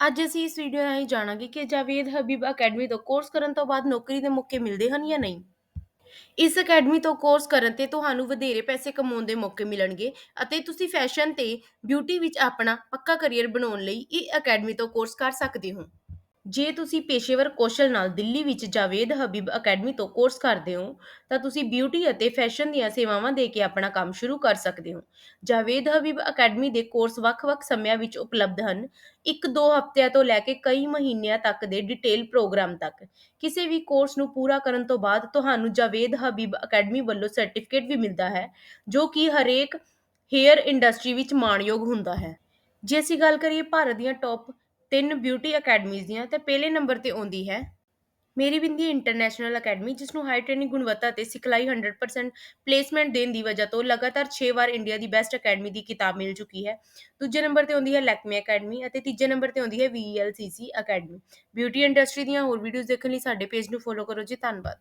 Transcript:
ਅੱਜ ਅਸੀਂ ਇਸ ਵੀਡੀਓ ਰਾਹੀਂ ਜਾਣਾਂਗੇ ਕਿ ਜਾਵੇਦ ਹਬੀਬ ਅਕੈਡਮੀ ਤੋਂ ਕੋਰਸ ਕਰਨ ਤੋਂ ਬਾਅਦ ਨੌਕਰੀ ਦੇ ਮੌਕੇ ਮਿਲਦੇ ਹਨ ਜਾਂ ਨਹੀਂ। ਇਸ ਅਕੈਡਮੀ ਤੋਂ ਕੋਰਸ ਕਰਨ ਤੇ ਤੁਹਾਨੂੰ ਵਧੇਰੇ ਪੈਸੇ ਕਮਾਉਣ ਦੇ ਮੌਕੇ ਮਿਲਣਗੇ ਅਤੇ ਤੁਸੀਂ ਫੈਸ਼ਨ ਤੇ ਬਿਊਟੀ ਵਿੱਚ ਆਪਣਾ ਪੱਕਾ ਕਰੀਅਰ ਬਣਾਉਣ ਲਈ ਇਹ ਅਕੈਡਮੀ ਤੋਂ ਕੋਰਸ ਕਰ ਸਕਦੇ ਹੋ। ਜੇ ਤੁਸੀਂ ਪੇਸ਼ੇਵਰ ਕੌਸ਼ਲ ਨਾਲ ਦਿੱਲੀ ਵਿੱਚ ਜਾਵੇਦ ਹਬੀਬ ਅਕੈਡਮੀ ਤੋਂ ਕੋਰਸ ਕਰਦੇ ਹੋ, ਤਾਂ ਤੁਸੀਂ ਬਿਊਟੀ ਅਤੇ ਫੈਸ਼ਨ ਦੀਆਂ ਸੇਵਾਵਾਂ ਦੇ ਕੇ ਆਪਣਾ ਕੰਮ ਸ਼ੁਰੂ ਕਰ ਸਕਦੇ ਹੋ। ਜਾਵੇਦ ਹਬੀਬ ਅਕੈਡਮੀ ਦੇ ਕੋਰਸ ਵੱਖ-ਵੱਖ ਸਮਿਆਂ ਵਿੱਚ ਉਪਲਬਧ ਹਨ। ਇੱਕ ਦੋ ਹਫ਼ਤਿਆਂ ਤੋਂ ਲੈ ਕੇ ਕਈ ਮਹੀਨਿਆਂ ਤੱਕ ਦੇ ਡਿਟੇਲ ਪ੍ਰੋਗਰਾਮ ਤੱਕ। ਕਿਸੇ ਵੀ ਕੋਰਸ ਨੂੰ ਪੂਰਾ ਕਰਨ ਤੋਂ ਬਾਅਦ ਤੁਹਾਨੂੰ ਜਾਵੇਦ ਹਬੀਬ ਅਕੈਡਮੀ ਵੱਲੋਂ ਸਰਟੀਫਿਕੇਟ ਵੀ ਮਿਲਦਾ ਹੈ, ਜੋ ਕਿ ਹਰੇਕ ਹੇਅਰ ਇੰਡਸਟਰੀ ਵਿੱਚ ਮਾਣਯੋਗ ਹੁੰਦਾ ਹੈ। ਜੇ ਅਸੀਂ ਗੱਲ ਕਰੀਏ ਭਾਰਤ ਦੀਆਂ ਟੌਪ ਤਿੰਨ ਬਿਊਟੀ ਅਕੈਡਮੀਜ਼ ਦੀਆਂ ਤੇ ਪਹਿਲੇ ਨੰਬਰ ਤੇ ਆਉਂਦੀ ਹੈ। ਮੇਰੀ ਬਿੰਦੀ ਇੰਟਰਨੈਸ਼ਨਲ ਅਕੈਡਮੀ ਜਿਸ ਨੂੰ ਹਾਈ ਟ੍ਰੇਨਿੰਗ ਗੁਣਵੱਤਾ ਤੇ ਸਿਖਲਾਈ 100% ਪਲੇਸਮੈਂਟ ਦੇਣ ਦੀ ਵਜ੍ਹਾ ਤੋਂ ਲਗਾਤਾਰ 6 ਵਾਰ ਇੰਡੀਆ ਦੀ ਬੈਸਟ ਅਕੈਡਮੀ ਦੀ ਕਿਤਾਬ ਮਿਲ ਚੁੱਕੀ ਹੈ। ਦੂਜੇ ਨੰਬਰ ਤੇ ਆਉਂਦੀ ਹੈ ਲੈਕਮੀ ਅਕੈਡਮੀ ਅਤੇ ਤੀਜੇ ਨੰਬਰ ਤੇ ਆਉਂਦੀ ਹੈ VLCC ਅਕੈਡਮੀ ਬਿਊਟੀ ਇੰਡਸਟਰੀ ਦੀਆਂ ਹੋਰ ਵੀਡੀਓਜ਼ ਦੇਖਣ ਲਈ ਸਾਡੇ ਪੇਜ ਨੂੰ ਫੋਲੋ ਕਰੋ ਜੀ, ਧੰਨਵਾਦ।